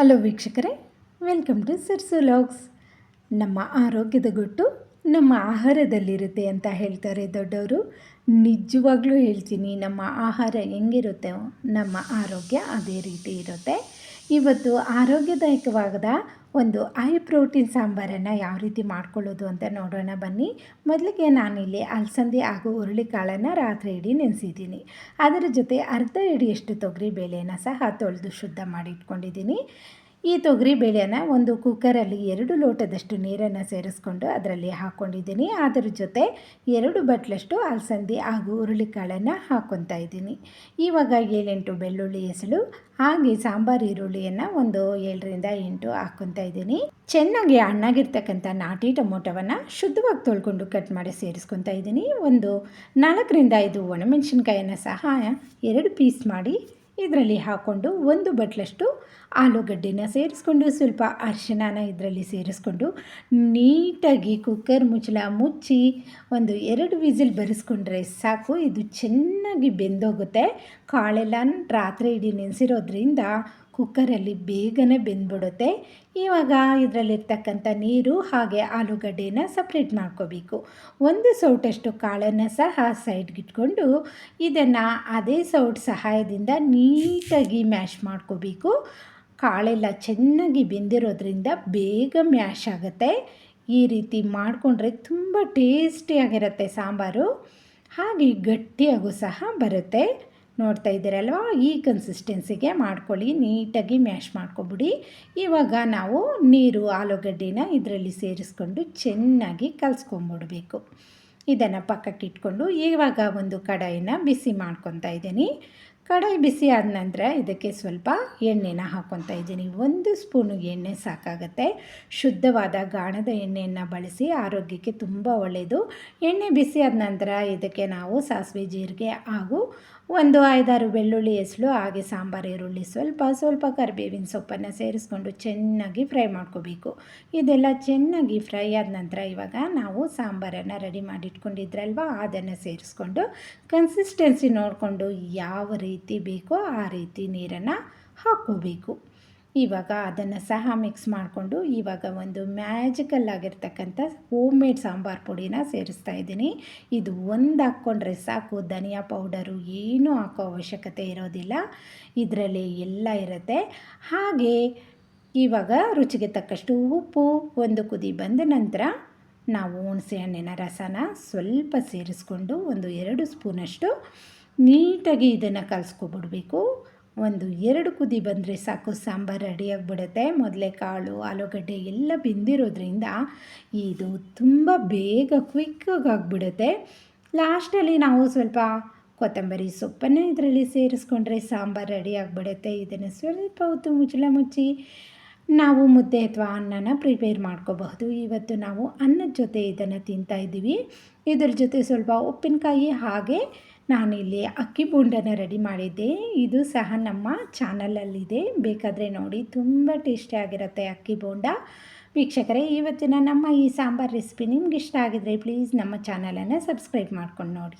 Hello ವೀಕ್ಷಕರೇ, welcome to ಸಿರ್ಸು logs. ನಮ್ಮ ಆರೋಗ್ಯದ ಗುಟ್ಟು ನಮ್ಮ ಆಹಾರದಲ್ಲಿರುತ್ತೆ ಅಂತ ಹೇಳ್ತಾರೆ ದೊಡ್ಡವರು. ನಿಜವಾಗ್ಲೂ ಹೇಳ್ತೀನಿ, ನಮ್ಮ ಆಹಾರ ಹೆಂಗಿರುತ್ತೆ, ನಮ್ಮ ಆರೋಗ್ಯ ಅದೇ ರೀತಿ ಇರುತ್ತೆ. ಇವತ್ತು ಆರೋಗ್ಯದಾಯಕವಾದ ಒಂದು ಐ ಪ್ರೋಟೀನ್ ಸಾಂಬಾರನ್ನು ಯಾವ ರೀತಿ ಮಾಡ್ಕೊಳ್ಳೋದು ಅಂತ ನೋಡೋಣ ಬನ್ನಿ. ಮೊದಲಿಗೆ ನಾನಿಲ್ಲಿ ಅಲಸಂದಿ ಹಾಗೂ ಹುರುಳಿಕಾಳನ್ನು ರಾತ್ರಿ ಇಡೀ ನೆನೆಸಿದ್ದೀನಿ. ಅದರ ಜೊತೆ ಅರ್ಧ ಇಡಿಯಷ್ಟು ತೊಗರಿ ಬೇಳೆಯನ್ನು ಸಹ ತೊಳೆದು ಶುದ್ಧ ಮಾಡಿ ಇಟ್ಕೊಂಡಿದ್ದೀನಿ. ಈ ತೊಗರಿ ಬೇಳೆನ ಒಂದು ಕುಕ್ಕರಲ್ಲಿ ಎರಡು ಲೋಟದಷ್ಟು ನೀರನ್ನು ಸೇರಿಸ್ಕೊಂಡು ಅದರಲ್ಲಿ ಹಾಕ್ಕೊಂಡಿದ್ದೀನಿ ಅದರ ಜೊತೆ ಎರಡು ಬಟ್ಲಷ್ಟು ಅಲಸಂದಿ ಹಾಗೂ ಹುರುಳಿಕಾಳನ್ನು ಹಾಕ್ಕೊತಾ ಇದ್ದೀನಿ. ಇವಾಗ ಏಳೆಂಟು ಬೆಳ್ಳುಳ್ಳಿ ಹೆಸಳು, ಹಾಗೆ ಸಾಂಬಾರು ಈರುಳ್ಳಿಯನ್ನು ಒಂದು ಏಳರಿಂದ ಎಂಟು ಹಾಕ್ಕೊತಾ ಇದ್ದೀನಿ. ಚೆನ್ನಾಗಿ ಹಣ್ಣಾಗಿರ್ತಕ್ಕಂಥ ನಾಟಿ ಟೊಮೊಟೊವನ್ನು ಶುದ್ಧವಾಗಿ ತೊಳ್ಕೊಂಡು ಕಟ್ ಮಾಡಿ ಸೇರಿಸ್ಕೊತಾ ಇದ್ದೀನಿ. ಒಂದು ನಾಲ್ಕರಿಂದ ಐದು ಒಣಮೆಣಸಿನ್ಕಾಯನ್ನು ಸಹ ಎರಡು ಪೀಸ್ ಮಾಡಿ ಇದರಲ್ಲಿ ಹಾಕ್ಕೊಂಡು ಒಂದು ಬಟ್ಲಷ್ಟು ಆಲೂಗಡ್ಡೆನ ಸೇರಿಸ್ಕೊಂಡು, ಸ್ವಲ್ಪ ಅರಿಶಿಣನ ಇದರಲ್ಲಿ ಸೇರಿಸ್ಕೊಂಡು, ನೀಟಾಗಿ ಕುಕ್ಕರ್ ಮುಚ್ಚಲ ಮುಚ್ಚಿ ಒಂದು ಎರಡು ವಿಸಿಲ್ ಬರೆಸ್ಕೊಂಡ್ರೆ ಸಾಕು. ಇದು ಚೆನ್ನಾಗಿ ಬೆಂದೋಗುತ್ತೆ. ಕಾಳೆಲ್ಲ ರಾತ್ರಿ ಇಡೀ ನೆನೆಸಿರೋದ್ರಿಂದ ಕುಕ್ಕರಲ್ಲಿ ಬೇಗನೆ ಬೆಂದ್ಬಿಡುತ್ತೆ. ಇವಾಗ ಇದರಲ್ಲಿರ್ತಕ್ಕಂಥ ನೀರು ಹಾಗೆ ಆಲೂಗಡ್ಡೆನ ಸಪ್ರೇಟ್ ಮಾಡ್ಕೋಬೇಕು. ಒಂದು ಸೌಟಷ್ಟು ಕಾಳನ್ನು ಸಹ ಸೈಡ್ಗಿಟ್ಕೊಂಡು ಇದನ್ನು ಅದೇ ಸೌಟ್ ಸಹಾಯದಿಂದ ನೀಟಾಗಿ ಮ್ಯಾಶ್ ಮಾಡ್ಕೋಬೇಕು. ಕಾಳೆಲ್ಲ ಚೆನ್ನಾಗಿ ಬೆಂದಿರೋದ್ರಿಂದ ಬೇಗ ಮ್ಯಾಶ್ ಆಗುತ್ತೆ. ಈ ರೀತಿ ಮಾಡಿಕೊಂಡ್ರೆ ತುಂಬ ಟೇಸ್ಟಿಯಾಗಿರುತ್ತೆ ಸಾಂಬಾರು. ಹಾಗೆ ಗಟ್ಟಿಯಾಗೂ ಸಹ ಬರುತ್ತೆ. ನೋಡ್ತಾ ಇದ್ದೀರಲ್ವ? ಈ ಕನ್ಸಿಸ್ಟೆನ್ಸಿಗೆ ಮಾಡ್ಕೊಳ್ಳಿ, ನೀಟಾಗಿ ಮ್ಯಾಶ್ ಮಾಡ್ಕೊಬಿಡಿ. ಇವಾಗ ನಾವು ನೀರು, ಆಲೂಗಡ್ಡೆನ ಇದರಲ್ಲಿ ಸೇರಿಸ್ಕೊಂಡು ಚೆನ್ನಾಗಿ ಕಲಿಸ್ಕೊಂಬಿಡ್ಬೇಕು. ಇದನ್ನು ಪಕ್ಕಕ್ಕೆ ಇಟ್ಕೊಂಡು ಇವಾಗ ಒಂದು ಕಡಾಯಿನ ಬಿಸಿ ಮಾಡ್ಕೊತಾ ಇದ್ದೀನಿ. ಕಡಾಯಿ ಬಿಸಿ ಆದ ನಂತರ ಇದಕ್ಕೆ ಸ್ವಲ್ಪ ಎಣ್ಣೆನ ಹಾಕ್ಕೊತಾ ಇದ್ದೀನಿ. ಒಂದು ಸ್ಪೂನು ಎಣ್ಣೆ ಸಾಕಾಗುತ್ತೆ. ಶುದ್ಧವಾದ ಗಾಣದ ಎಣ್ಣೆಯನ್ನು ಬಳಸಿ ಆರೋಗ್ಯಕ್ಕೆ ತುಂಬ ಒಳ್ಳೆಯದು ಎಣ್ಣೆ ಬಿಸಿ ಆದ ನಂತರ ಇದಕ್ಕೆ ನಾವು ಸಾಸಿವೆ ಜೀರಿಗೆ ಹಾಗೂ ಒಂದು ಐದಾರು ಬೆಳ್ಳುಳ್ಳಿ ಹೆಸಳು, ಹಾಗೆ ಸಾಂಬಾರು, ಈರುಳ್ಳಿ ಸ್ವಲ್ಪ ಸ್ವಲ್ಪ ಕರಿಬೇವಿನ ಸೊಪ್ಪನ್ನು ಸೇರಿಸ್ಕೊಂಡು ಚೆನ್ನಾಗಿ ಫ್ರೈ ಮಾಡ್ಕೋಬೇಕು. ಇದೆಲ್ಲ ಚೆನ್ನಾಗಿ ಫ್ರೈ ಆದ ನಂತರ ಇವಾಗ ನಾವು ಸಾಂಬಾರನ್ನು ರೆಡಿ ಮಾಡಿಟ್ಕೊಂಡಿದ್ರಲ್ವ? ಅದನ್ನು ಸೇರಿಸ್ಕೊಂಡು ಕನ್ಸಿಸ್ಟೆನ್ಸಿ ನೋಡಿಕೊಂಡು ಯಾವ ರೀತಿ ಬೇಕೋ ಆ ರೀತಿ ನೀರನ್ನು ಹಾಕ್ಕೋಬೇಕು. ಇವಾಗ ಅದನ್ನು ಸಹ ಮಿಕ್ಸ್ ಮಾಡಿಕೊಂಡು ಇವಾಗ ಒಂದು ಮ್ಯಾಜಿಕಲ್ ಆಗಿರ್ತಕ್ಕಂಥ ಹೋಮ್ ಮೇಡ್ ಸಾಂಬಾರು ಪುಡಿನ ಸೇರಿಸ್ತಾ ಇದ್ದೀನಿ. ಇದು ಒಂದು ಹಾಕ್ಕೊಂಡ್ರೆ ಸಾಕು, ಧನಿಯಾ ಪೌಡರು ಏನೂ ಹಾಕೋ ಅವಶ್ಯಕತೆ ಇರೋದಿಲ್ಲ. ಇದರಲ್ಲಿ ಎಲ್ಲ ಇರುತ್ತೆ. ಹಾಗೆ ಇವಾಗ ರುಚಿಗೆ ತಕ್ಕಷ್ಟು ಉಪ್ಪು, ಒಂದು ಕುದಿ ಬಂದ ನಂತರ ನಾವು ಹುಣಸೆ ಹಣ್ಣಿನ ರಸನ ಸ್ವಲ್ಪ ಸೇರಿಸ್ಕೊಂಡು ಒಂದು ಎರಡು ಸ್ಪೂನಷ್ಟು ನೀಟಾಗಿ ಇದನ್ನು ಕಲಿಸ್ಕೊಬಿಡ್ಬೇಕು. ಒಂದು ಎರಡು ಕುದಿ ಬಂದರೆ ಸಾಕು, ಸಾಂಬಾರು ರೆಡಿಯಾಗಿಬಿಡುತ್ತೆ. ಮೊದಲೇ ಕಾಳು, ಆಲೂಗಡ್ಡೆ ಎಲ್ಲ ಬೆಂದಿರೋದ್ರಿಂದ ಇದು ತುಂಬ ಬೇಗ ಕ್ವಿಕ್ಕಾಗಿ ಆಗಿಬಿಡುತ್ತೆ. ಲಾಸ್ಟಲ್ಲಿ ನಾವು ಸ್ವಲ್ಪ ಕೊತ್ತಂಬರಿ ಸೊಪ್ಪನ್ನು ಇದರಲ್ಲಿ ಸೇರಿಸ್ಕೊಂಡ್ರೆ ಸಾಂಬಾರು ರೆಡಿ ಆಗಿಬಿಡುತ್ತೆ. ಇದನ್ನು ಸ್ವಲ್ಪ ಹೊತ್ತು ಮುಚ್ಚಳ ಮುಚ್ಚಿ ನಾವು ಮುದ್ದೆ ಅಥವಾ ಅನ್ನನ ಪ್ರಿಪೇರ್ ಮಾಡ್ಕೋಬಹುದು. ಇವತ್ತು ನಾವು ಅನ್ನದ ಜೊತೆ ಇದನ್ನು ತಿಂತಾ ಇದ್ದೀವಿ. ಇದ್ರ ಜೊತೆ ಸ್ವಲ್ಪ ಉಪ್ಪಿನಕಾಯಿ ಹಾಗೆ ನಾನಿಲ್ಲಿ ಅಕ್ಕಿ ಬೂಂಡನ ರೆಡಿ ಮಾಡಿದ್ದೆ. ಇದು ಸಹ ನಮ್ಮ ಚಾನಲಲ್ಲಿದೆ. ಬೇಕಾದರೆ ನೋಡಿ, ತುಂಬ ಟೇಸ್ಟಿಯಾಗಿರುತ್ತೆ ಅಕ್ಕಿ ಬೋಂಡ. ವೀಕ್ಷಕರೇ, ಇವತ್ತಿನ ನಮ್ಮ ಈ ಸಾಂಬಾರು ರೆಸಿಪಿ ನಿಮ್ಗೆ ಇಷ್ಟ ಆಗಿದ್ರೆ ಪ್ಲೀಸ್ ನಮ್ಮ ಚಾನಲನ್ನು ಸಬ್ಸ್ಕ್ರೈಬ್ ಮಾಡ್ಕೊಂಡು ನೋಡಿ.